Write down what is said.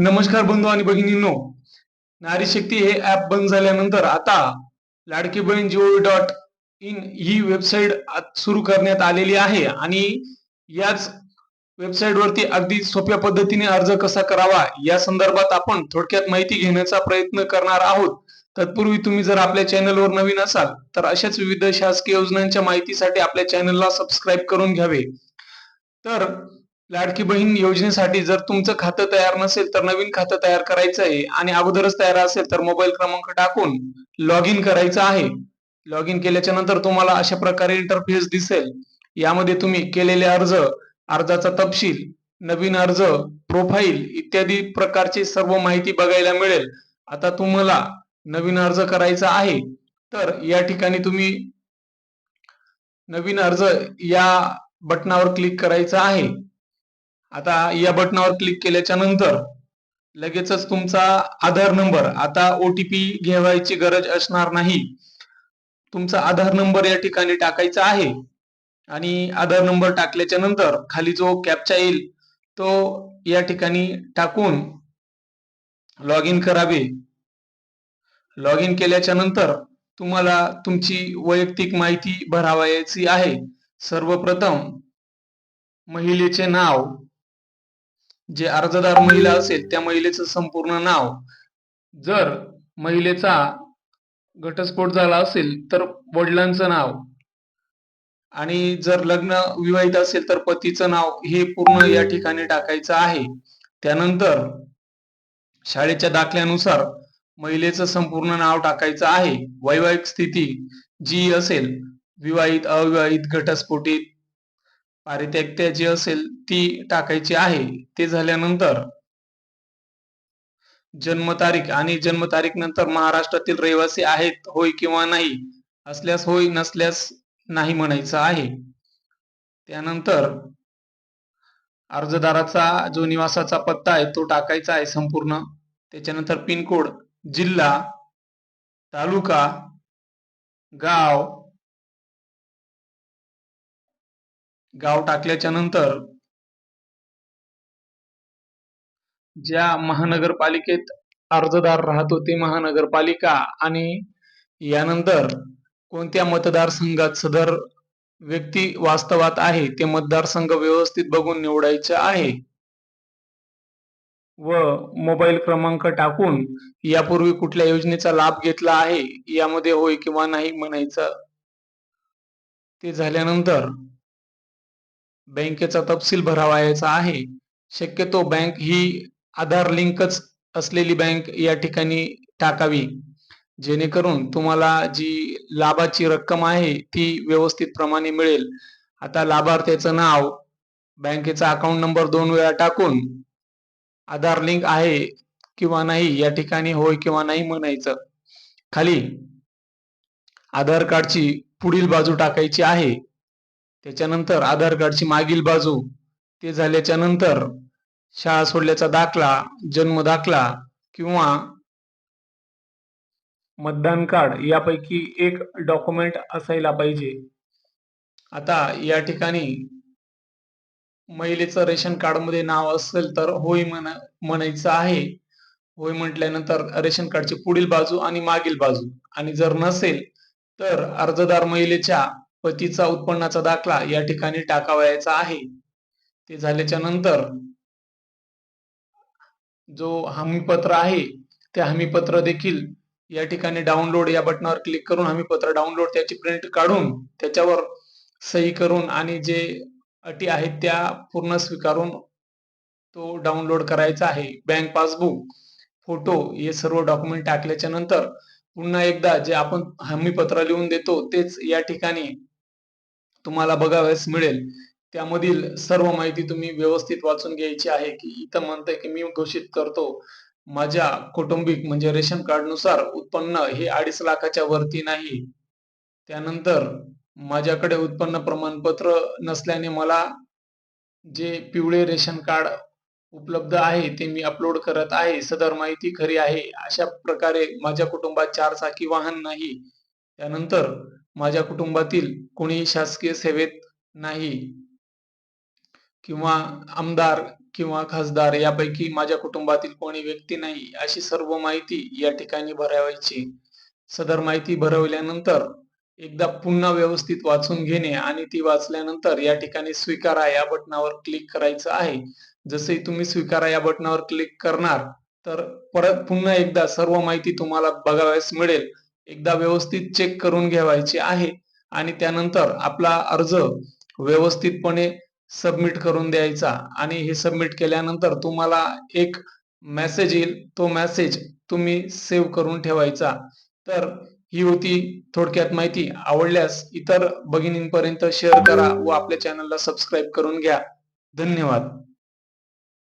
नमस्कार बंधू आणि बहिणींनो नारी शक्ती हे ऍप बंद झाल्यानंतर आता Ladki Bahin Jio dot in he website सुरू करण्यात आलेली आहे आणि याच वेबसाईट वरती अगदी सोप्या पद्धतीने अर्ज कसा करावा या संदर्भात आपण थोडक्यात माहिती घेण्याचा प्रयत्न करणार आहोत. तत्पूर्वी तुम्ही जर आपल्या चॅनलवर नवीन असाल तर अशाच विविध शासकीय योजनांच्या माहितीसाठी आपल्या चॅनलला सबस्क्राईब करून घ्यावे. तर लाडकी बहीण योजनेसाठी जर तुमचं खातं तयार नसेल तर नवीन खातं तयार करायचं आहे आणि अगोदरच तयार असेल तर मोबाईल क्रमांक टाकून लॉग इन करायचं आहे. लॉग इन केल्याच्यानंतर तुम्हाला अशा प्रकारे इंटरफेस दिसेल. यामध्ये तुम्ही केलेले अर्ज अर्जाचा तपशील नवीन अर्ज प्रोफाईल इत्यादी प्रकारची सर्व माहिती बघायला मिळेल. आता तुम्हाला नवीन अर्ज करायचा आहे. तर या ठिकाणी तुम्ही नवीन अर्ज या बटनावर क्लिक करायचा आहे. आता या बटनावर क्लिक केल्याच्यानंतर लगेचच तुमचा आधार नंबर आता ओटीपी घेवायची गरज असणार नाही. तुमचा आधार नंबर या ठिकाणी टाकायचा आहे. आणि आधार नंबर टाकल्याच्या नंतर खाली जो कॅपचा येईल तो या ठिकाणी टाकून लॉग इन करावे. लॉग इन केल्याच्यानंतर तुम्हाला तुमची वैयक्तिक माहिती भरावायची आहे. सर्वप्रथम महिलेचे नाव जे अर्जदार महिला असेल त्या महिलेचं संपूर्ण नाव जर महिलेचा घटस्फोट झाला असेल तर वडिलांचं नाव आणि जर लग्न विवाहित असेल तर पतीचं नाव हे पूर्ण या ठिकाणी टाकायचं आहे. त्यानंतर शाळेच्या दाखल्यानुसार महिलेचं संपूर्ण नाव टाकायचं आहे. वैवाहिक स्थिती जी असेल विवाहित अविवाहित घटस्फोटित पारित्यागत्या जी असेल ती टाकायची आहे. ते झाल्यानंतर जन्मतारीख आणि जन्मतारीख नंतर महाराष्ट्रातील रहिवासी आहेत होय किंवा नाही असल्यास होय नसल्यास नाही म्हणायचं आहे. त्यानंतर अर्जदाराचा जो निवासाचा पत्ता आहे तो टाकायचा आहे संपूर्ण. त्याच्यानंतर पिनकोड जिल्हा तालुका गाव गाव टाकल्याच्या नंतर ज्या महानगरपालिकेत अर्जदार राहतो ते महानगरपालिका आणि यानंतर कोणत्या मतदारसंघात सदर व्यक्ती वास्तवात आहे ते मतदारसंघ व्यवस्थित बघून निवडायचे आहे. व मोबाईल क्रमांक टाकून यापूर्वी कुठल्या योजनेचा लाभ घेतला आहे यामध्ये होय किंवा नाही म्हणायचं ते झाल्यानंतर बँकेचा तपशील भरावायचा आहे. शक्यतो बँक ही आधार लिंकच असलेली बँक या ठिकाणी टाकावी. जेणेकरून तुम्हाला जी लाभाची रक्कम आहे ती व्यवस्थित प्रमाणे मिळेल. आता लाभार्थ्याचं नाव बँकेचा अकाउंट नंबर दोन वेळा टाकून आधार लिंक आहे किंवा नाही या ठिकाणी होय किंवा नाही म्हणायचं. खाली आधार कार्डची पुढील बाजू टाकायची आहे. त्याच्यानंतर आधार कार्डची मागील बाजू ते झाल्याच्यानंतर शाळा सोडल्याचा दाखला जन्म दाखला किंवा मतदान कार्ड यापैकी एक डॉक्युमेंट असायला पाहिजे. आता या ठिकाणी महिलेचं रेशन कार्डमध्ये नाव असेल तर होय म्हण म्हणायचं आहे. होय म्हटल्यानंतर रेशन कार्डची पुढील बाजू आणि मागील बाजू. आणि जर नसेल तर अर्जदार महिलेच्या पतीचा उत्पन्नाचा दाखला या ठिकाणी टाकावायचा आहे. ते झाल्याच्यानंतर जो हमीपत्र आहे ते हमीपत्र देखील या ठिकाणी डाउनलोड या बटनावर क्लिक करून हमीपत्र डाउनलोड त्याची प्रिंट काढून त्याच्यावर सही करून आणि जे अटी आहेत त्या पूर्ण स्वीकारून तो डाउनलोड करायचा आहे. बँक पासबुक फोटो हे सर्व डॉक्युमेंट टाकल्याच्या नंतर पुन्हा एकदा जे आपण हमीपत्र लिहून देतो तेच या ठिकाणी तुम्हाला बघावयास मिळेल. त्यामधील सर्व माहिती तुम्ही व्यवस्थित वाचून घ्यायची आहे की इथं म्हणतंय की मी घोषित करतो. माझ्या कौटुंबिक म्हणजे रेशन कार्डनुसार उत्पन्न हे अडीच लाखाच्या वरती नाही. त्यानंतर माझ्याकडे उत्पन्न प्रमाणपत्र नसल्याने मला जे पिवळे रेशन कार्ड उपलब्ध आहे ते मी अपलोड करत आहे. सदर माहिती खरी आहे. अशा प्रकारे माझ्या कुटुंबात चार चाकी वाहन नाही. त्यानंतर माझ्या कुटुंबातील कोणीही शासकीय सेवेत नाही किंवा आमदार किंवा खासदार यापैकी माझ्या कुटुंबातील कोणी व्यक्ती नाही अशी सर्व माहिती या ठिकाणी भरावायची. सदर माहिती भरवल्यानंतर एकदा पुन्हा व्यवस्थित वाचून घेणे आणि ती वाचल्यानंतर या ठिकाणी स्वीकारा या बटनावर क्लिक करायचं आहे. जसे तुम्ही स्वीकारा या बटनावर क्लिक करणार तर परत पुन्हा एकदा सर्व माहिती तुम्हाला बघावयास मिळेल. एकदा व्यवस्थित चेक करून घ्यावायची आहे आणि त्यानंतर आपला अर्ज व्यवस्थितपणे सबमिट करून द्यायचा आणि हे सबमिट केल्यानंतर तुम्हाला एक मेसेज येईल. तो मेसेज तुम्ही सेव्ह करून ठेवायचा. तर ही होती थोडक्यात माहिती. आवडल्यास इतर भगिनींपर्यंत शेअर करा व आपल्या चॅनलला सबस्क्राईब करून घ्या. धन्यवाद.